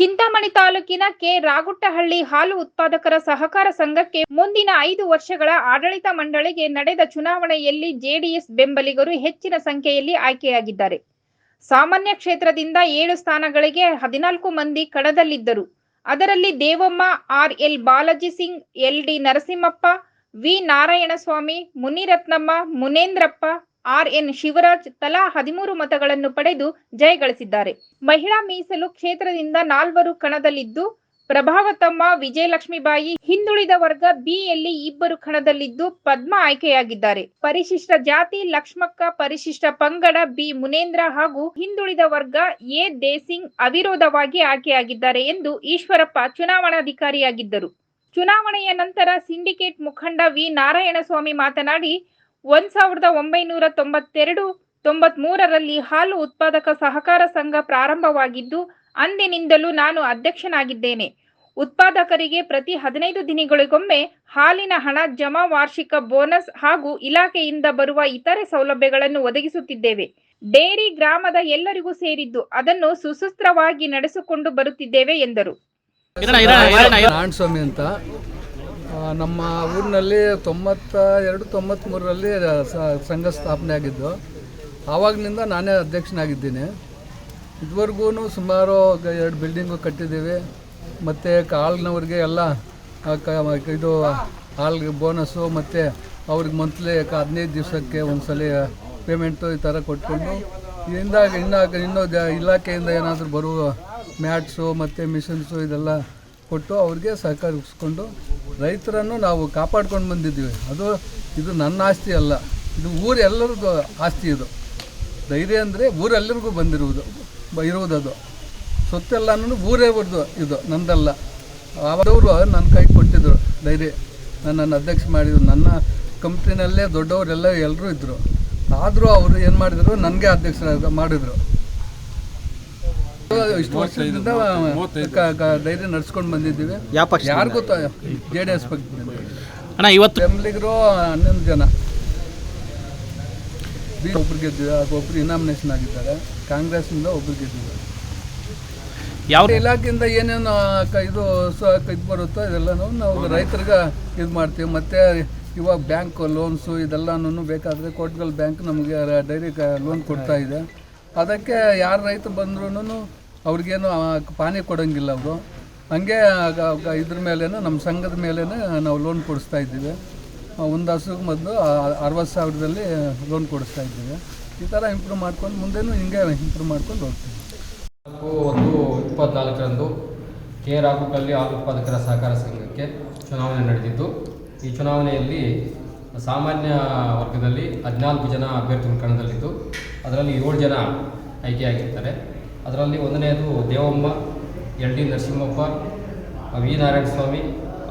ಚಿಂತಾಮಣಿ ತಾಲೂಕಿನ ಕೆ. ರಾಗುಟ್ಟಹಳ್ಳಿ ಹಾಲು ಉತ್ಪಾದಕರ ಸಹಕಾರ ಸಂಘಕ್ಕೆ ಮುಂದಿನ ಐದು ವರ್ಷಗಳ ಆಡಳಿತ ಮಂಡಳಿಗೆ ನಡೆದ ಚುನಾವಣೆಯಲ್ಲಿ ಜೆಡಿಎಸ್ ಬೆಂಬಲಿಗರು ಹೆಚ್ಚಿನ ಸಂಖ್ಯೆಯಲ್ಲಿ ಆಯ್ಕೆಯಾಗಿದ್ದಾರೆ. ಸಾಮಾನ್ಯ ಕ್ಷೇತ್ರದಿಂದ ಏಳು ಸ್ಥಾನಗಳಿಗೆ ಹದಿನಾಲ್ಕು ಮಂದಿ ಕಣದಲ್ಲಿದ್ದರು. ಅದರಲ್ಲಿ Devamma, R. L. Balaji Singh, L. D. Narasimhappa, V. Narayanaswamy, Munirathnamma, Munendrappa R N Shivaraj ತಲಾ ಹದಿಮೂರು ಮತಗಳನ್ನು ಪಡೆದು ಜಯಗಳಿಸಿದ್ದಾರೆ ಮಹಿಳಾ ಮೀಸಲು ಕ್ಷೇತ್ರದಿಂದ ನಾಲ್ವರು ಕಣದಲ್ಲಿದ್ದು ಪ್ರಭಾವತಮ್ಮ ವಿಜಯಲಕ್ಷ್ಮಿಬಾಯಿ ಹಿಂದುಳಿದ ವರ್ಗ ಬಿಯಲ್ಲಿ ಇಬ್ಬರು ಕಣದಲ್ಲಿದ್ದು ಪದ್ಮ ಆಯ್ಕೆಯಾಗಿದ್ದಾರೆ. ಪರಿಶಿಷ್ಟ ಜಾತಿ ಲಕ್ಷ್ಮಕ್ಕ, ಪರಿಶಿಷ್ಟ ಪಂಗಡ ಬಿ ಮುನೇಂದ್ರ ಹಾಗೂ ಹಿಂದುಳಿದ ವರ್ಗ ಎ ದೇಸಿಂಗ್ ಅವಿರೋಧವಾಗಿ ಆಯ್ಕೆಯಾಗಿದ್ದಾರೆ ಎಂದು ಈಶ್ವರಪ್ಪ ಚುನಾವಣಾಧಿಕಾರಿಯಾಗಿದ್ದರು. ಚುನಾವಣೆಯ ನಂತರ ಸಿಂಡಿಕೇಟ್ ಮುಖಂಡ ವಿ ನಾರಾಯಣಸ್ವಾಮಿ ಮಾತನಾಡಿ ಒಂದ್ ಸಾವಿರದ ಒಂಬೈನೂರ ತೊಂಬತ್ತೆರಡು ತೊಂಬತ್ಮೂರರಲ್ಲಿ ಹಾಲು ಉತ್ಪಾದಕ ಸಹಕಾರ ಸಂಘ ಪ್ರಾರಂಭವಾಗಿದ್ದು ಅಂದಿನಿಂದಲೂ ನಾನು ಅಧ್ಯಕ್ಷನಾಗಿದ್ದೇನೆ. ಉತ್ಪಾದಕರಿಗೆ ಪ್ರತಿ ಹದಿನೈದು ದಿನಗಳಿಗೊಮ್ಮೆ ಹಾಲಿನ ಹಣ ಜಮಾ ವಾರ್ಷಿಕ ಬೋನಸ್ ಹಾಗೂ ಇಲಾಖೆಯಿಂದ ಬರುವ ಇತರೆ ಸೌಲಭ್ಯಗಳನ್ನು ಒದಗಿಸುತ್ತಿದ್ದೇವೆ. ಡೇರಿ ಗ್ರಾಮದ ಎಲ್ಲರಿಗೂ ಸೇರಿದ್ದು ಅದನ್ನು ಸುಸೂತ್ರವಾಗಿ ನಡೆಸಿಕೊಂಡು ಬರುತ್ತಿದ್ದೇವೆ ಎಂದರು. ನಮ್ಮ ಊರಿನಲ್ಲಿ ತೊಂಬತ್ತ ಎರಡು ತೊಂಬತ್ತ್ಮೂರರಲ್ಲಿ ಸಂಘ ಸ್ಥಾಪನೆ ಆಗಿದ್ದು, ಆವಾಗಿನಿಂದ ನಾನೇ ಅಧ್ಯಕ್ಷನಾಗಿದ್ದೀನಿ. ಇದುವರೆಗೂ ಸುಮಾರು ಎರಡು ಬಿಲ್ಡಿಂಗು ಕಟ್ಟಿದ್ದೀವಿ. ಮತ್ತು ಕಾಲ್ನವ್ರಿಗೆ ಎಲ್ಲ ಇದು ಹಾಲ್ಗೆ ಬೋನಸ್ಸು ಮತ್ತು ಅವ್ರಿಗೆ ಮಂತ್ಲಿ ಹದಿನೈದು ದಿವಸಕ್ಕೆ ಒಂದ್ಸಲ ಪೇಮೆಂಟು ಈ ಥರ ಕೊಟ್ಕೊಂಡು ಇದರಿಂದ ಇನ್ನು, ಇನ್ನೂ ಇಲಾಖೆಯಿಂದ ಏನಾದರೂ ಬರುವ ಮ್ಯಾಟ್ಸು ಮತ್ತು ಮಿಷನ್ಸು ಇದೆಲ್ಲ ಕೊಟ್ಟು ಅವ್ರಿಗೆ ಸಹಕರಿಸ್ಕೊಂಡು ರೈತರನ್ನು ನಾವು ಕಾಪಾಡ್ಕೊಂಡು ಬಂದಿದ್ದೀವಿ. ಅದು, ಇದು ನನ್ನ ಆಸ್ತಿ ಅಲ್ಲ. ಇದು ಊರು ಎಲ್ಲರಿಗೂ ಆಸ್ತಿ ಇದು. ಧೈರ್ಯ ಅಂದರೆ ಊರೆಲ್ಲರಿಗೂ ಬಂದಿರುವುದು, ಇರುವುದದು. ಸೊತ್ತೆಲ್ಲನೂ ಊರೇ ಬರ್ದು ಇದು, ನಂದಲ್ಲ. ಅವರವರು ನನ್ನ ಕೈ ಕೊಟ್ಟಿದ್ದರು ಧೈರ್ಯ. ನನ್ನನ್ನು ಅಧ್ಯಕ್ಷ ಮಾಡಿದ್ರು. ನನ್ನ ಕಂಪ್ನಿನಲ್ಲೇ ದೊಡ್ಡವರೆಲ್ಲ ಎಲ್ಲರೂ ಇದ್ದರು ಆದರೂ ಅವರು ಏನು ಮಾಡಿದರು? ನನಗೆ ಅಧ್ಯಕ್ಷರಾಗ ಮಾಡಿದರು. ಇಷ್ಟು ವರ್ಷದಿಂದ ಧೈರ್ಯ ನಡ್ಸ್ಕೊಂಡು ಬಂದಿದ್ದೀವಿ. ಯಾವ ಪಕ್ಷ ಯಾರಿಗೂ ಜೆ ಡಿ ಎಸ್ ಪಕ್ಷ ಅಣ್ಣ ಇವತ್ತು ಬೆಂಬಲಿಗರು ಹನ್ನೊಂದು ಜನ. ಬಿ ಒಬ್ರು ಗೆದ್ದಿದ್ದಾರೆ ಒಬ್ರು ಇನಾಮಿನೇಷನ್ ಆಗಿದ್ದಾರೆ. ಕಾಂಗ್ರೆಸ್ನಿಂದ ಒಬ್ರು ಗೆದ್ದಿದ್ದಾರೆ. ಯಾವ ಇಲಾಖೆಯಿಂದ ಏನೇನು ಇದು ಸ ಇದು ಬರುತ್ತೋ ಇದೆಲ್ಲನೂ ನಾವು ರೈತರಿಗೆ ಇದು ಮಾಡ್ತೀವಿ. ಮತ್ತು ಇವಾಗ ಬ್ಯಾಂಕ್ ಲೋನ್ಸು ಇದೆಲ್ಲನೂ ಬೇಕಾದರೆ ಕೋಟ್ಗಲ್ ಬ್ಯಾಂಕ್ ನಮಗೆ ಡೈರಿ ಲೋನ್ ಕೊಡ್ತಾ ಇದೆ. ಅದಕ್ಕೆ ಯಾರು ರೈತ ಬಂದ್ರೂ ಅವ್ರಿಗೇನು ಪಾನಿ ಕೊಡೋಂಗಿಲ್ಲ ಅವರು. ಹಂಗೆ ಇದ್ರ ಮೇಲೇ ನಮ್ಮ ಸಂಘದ ಮೇಲೇ ನಾವು ಲೋನ್ ಕೊಡಿಸ್ತಾ ಇದ್ದೀವಿ. ಒಂದು ಹಸುಗೆ ಮೊದಲು ಅರವತ್ತು ಸಾವಿರದಲ್ಲಿ ಲೋನ್ ಕೊಡಿಸ್ತಾ ಇದ್ದೀವಿ. ಈ ಥರ ಇಂಪ್ರೂವ್ ಮಾಡ್ಕೊಂಡು ಮುಂದೆನೂ ಹಿಂಗೆ ಇಂಪ್ರೂವ್ ಮಾಡ್ಕೊಂಡು ಹೋಗ್ತೀವಿ. ಒಂದು, ಇಪ್ಪತ್ನಾಲ್ಕರಂದು ಕೆ ರಾಗುಕಲ್ಲಿ ಹಾಲು ಉತ್ಪಾದಕರ ಸಹಕಾರ ಸಂಘಕ್ಕೆ ಚುನಾವಣೆ ನಡೆದಿದ್ದು. ಈ ಚುನಾವಣೆಯಲ್ಲಿ ಸಾಮಾನ್ಯ ವರ್ಗದಲ್ಲಿ ಹದಿನಾಲ್ಕು ಜನ ಅಭ್ಯರ್ಥಿಗಳು ಕಣದಲ್ಲಿದ್ದು, ಅದರಲ್ಲಿ ಏಳು ಜನ ಆಯ್ಕೆಯಾಗಿರ್ತಾರೆ. ಅದರಲ್ಲಿ ಒಂದನೆಯದು Devamma, L D Narasimhappa V Narayanaswamy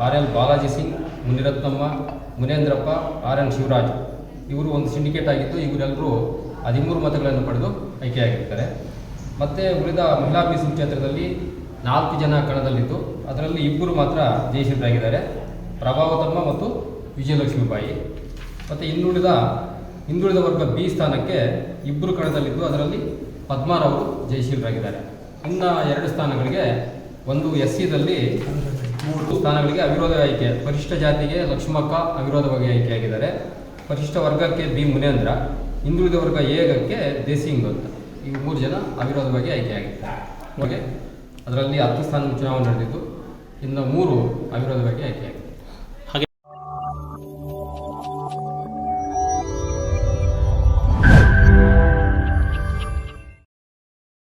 R L Balaji Singh, Munirathnamma, Munendrappa, R N Shivaraj. ಇವರು ಒಂದು ಸಿಂಡಿಕೇಟ್ ಆಗಿದ್ದು ಇವರೆಲ್ಲರೂ ಹದಿಮೂರು ಮತಗಳನ್ನು ಪಡೆದು ಆಯ್ಕೆಯಾಗಿರ್ತಾರೆ. ಮತ್ತು ಉಳಿದ ಮಹಿಳಾ ಮೀಸಲು ಕ್ಷೇತ್ರದಲ್ಲಿ ನಾಲ್ಕು ಜನ ಕಣದಲ್ಲಿದ್ದು, ಅದರಲ್ಲಿ ಇಬ್ಬರು ಮಾತ್ರ ಜಯಿಸಿದ್ದಾಗಿದ್ದಾರೆ ಪ್ರಭಾವತಮ್ಮ ಮತ್ತು ವಿಜಯಲಕ್ಷ್ಮಿಬಾಯಿ ಮತ್ತು ಇನ್ನುಳಿದ, ಹಿಂದುಳಿದ ವರ್ಗ ಬಿ ಸ್ಥಾನಕ್ಕೆ ಇಬ್ಬರು ಕಣದಲ್ಲಿದ್ದು, ಅದರಲ್ಲಿ ಪದ್ಮಾರವರು ಜಯಶೀಲರಾಗಿದ್ದಾರೆ. ಇನ್ನು ಎರಡು ಸ್ಥಾನಗಳಿಗೆ ಒಂದು ಎಸ್ ಸಿದಲ್ಲಿ ಮೂರು ಸ್ಥಾನಗಳಿಗೆ ಅವಿರೋಧ ಆಯ್ಕೆ. ಪರಿಶಿಷ್ಟ ಜಾತಿಗೆ ಲಕ್ಷ್ಮಕ್ಕ ಅವಿರೋಧವಾಗಿ ಆಯ್ಕೆಯಾಗಿದ್ದಾರೆ. ಪರಿಶಿಷ್ಟ ವರ್ಗಕ್ಕೆ ಬಿ ಮುನೇಂದ್ರ, ಹಿಂದುಳಿದ ವರ್ಗ ಏಗಕ್ಕೆ ದೇಸಿಂಗ್ ಅಂತ ಈ ಮೂರು ಜನ ಅವಿರೋಧವಾಗಿ ಆಯ್ಕೆಯಾಗಿದ್ದಾರೆ. ಹಾಗೆ ಅದರಲ್ಲಿ ಹತ್ತು ಸ್ಥಾನ ಚುನಾವಣೆ ನಡೆದಿದ್ದು, ಇನ್ನು ಮೂರು ಅವಿರೋಧವಾಗಿ ಆಯ್ಕೆಯಾಗಿದೆ.